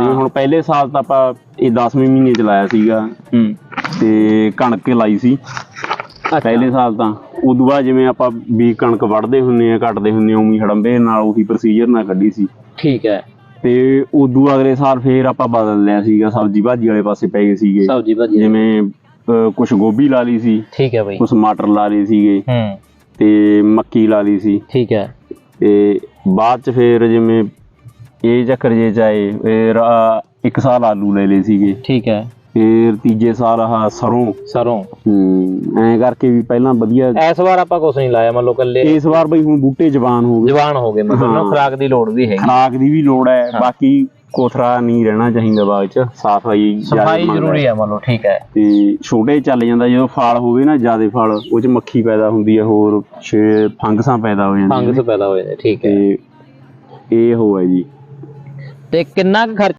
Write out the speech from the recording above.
ਤੇ ਹੁਣ ਪਹਿਲੇ ਸਾਲ ਤਾਂ ਆਪਾਂ ਇਹ 10ਵੇਂ ਮਹੀਨੇ ਚ ਲਾਇਆ ਸੀਗਾ। ਹੂੰ। ਤੇ ਕਣਕ ਲਾਈ ਸੀ। ਪਹਿਲੇ ਸਾਲ ਤਾਂ। ਉਦੋਂ ਬਾਅਦ ਜਿਵੇਂ ਆਪਾਂ ਵੀ ਕਣਕ ਵੱਢਦੇ ਹੁੰਨੇ ਆ ਕੱਟਦੇ ਹੁੰਨੇ ਆ ਉਵੇਂ ਹੜੰਬੇ ਨਾਲ ਉਹੀ ਪ੍ਰੋਸੀਜਰ ਨਾਲ ਕੱਢੀ ਸੀ। ਠੀਕ ਹੈ। ਤੇ ਉਦੋਂ ਅਗਲੇ ਸਾਲ ਫੇਰ ਆਪਾਂ ਬਦਲ ਲਿਆ ਸੀਗਾ। ਸਬਜ਼ੀ ਭਾਜੀ ਵਾਲੇ ਪਾਸੇ ਪੈ ਗਏ ਸੀਗੇ। ਸਬਜੀ ਭਾਜੀ ਜਿਵੇਂ ਕੁਝ ਗੋਭੀ ਲਾ ਲਈ ਸੀ। ਠੀਕ ਹੈ ਬਾਈ। ਕੁਝ ਮਟਰ ਲਾ ਲਏ ਸੀਗੇ। ਹੂੰ। ਤੇ ਮੱਕੀ ਲਾ ਲਈ ਸੀ। ਠੀਕ ਹੈ। ਤੇ ਬਾਅਦ ਚ ਫੇਰ ਜਿਵੇਂ ਇਹ ਚੱਕਰ ਜੇ ਚਾਏ ਫੇਰ ਆਹ ਇੱਕ ਸਾਲ ਆਲੂ ਲੈ ਲਏ ਸੀਗੇ। ਠੀਕ ਹੈ। ਫੇਰ ਤੀਜੇ ਸਾਲ ਆਹ ਸਰੋਂ। ਸਰੋਂ। ਹੂੰ ਐਂ ਕਰਕੇ ਵੀ ਪਹਿਲਾਂ ਵਧੀਆ ਇਸ ਵਾਰ ਆਪਾਂ ਕੁਝ ਨਹੀਂ ਲਾਇਆ ਮੰਨ ਲਓ ਕੱਲੇ ਇਸ ਵਾਰ ਬਈ ਹੁਣ ਬੂਟੇ ਜਵਾਨ ਹੋ ਗਏ। ਜਵਾਨ ਹੋ ਗਏ ਮਤਲਬ ਨਾ ਹਾਂ। ਖਰਾਕ ਦੀ ਲੋੜ ਵੀ ਹੈਗੀ। ਖਰਾਕ ਦੀ ਵੀ ਲੋੜ ਹੈ ਬਾਕੀ ਕੋਥਰਾ ਨਹੀਂ ਰਹਿਣਾ ਚਾਹੀਦਾ ਬਾਗ ਚ ਸਫ਼ਾਈ ਜ਼ਿਆਦਾ ਸਫ਼ਾਈ ਮੰਗਦਾ ਜ਼ਰੂਰੀ ਹੈ। ਮੰਨ ਲਓ ਠੀਕ ਹੈ। ਤੇ ਛੋਟੇ ਚੱਲ ਜਾਂਦਾ ਜਦੋਂ ਫਲ ਹੋਵੇ ਨਾ ਜ਼ਿਆਦੇ ਫਲ ਉਹ ਚ ਮੱਖੀ ਪੈਦਾ ਹੁੰਦੀ ਹੈ ਹੋਰ ਛੇ ਫੰਗਸਾਂ ਪੈਦਾ ਹੋ ਜਾਂਦੀਆਂ ਫੰਗਸ ਪੈਦਾ ਹੋ ਜਾਂਦੇ ਠੀਕ ਹੈ। ਤੇ ਇਹ ਹੋ ਹੈ ਜੀ। ਤੇ ਕਿੰਨਾ ਕੁ ਖਰਚ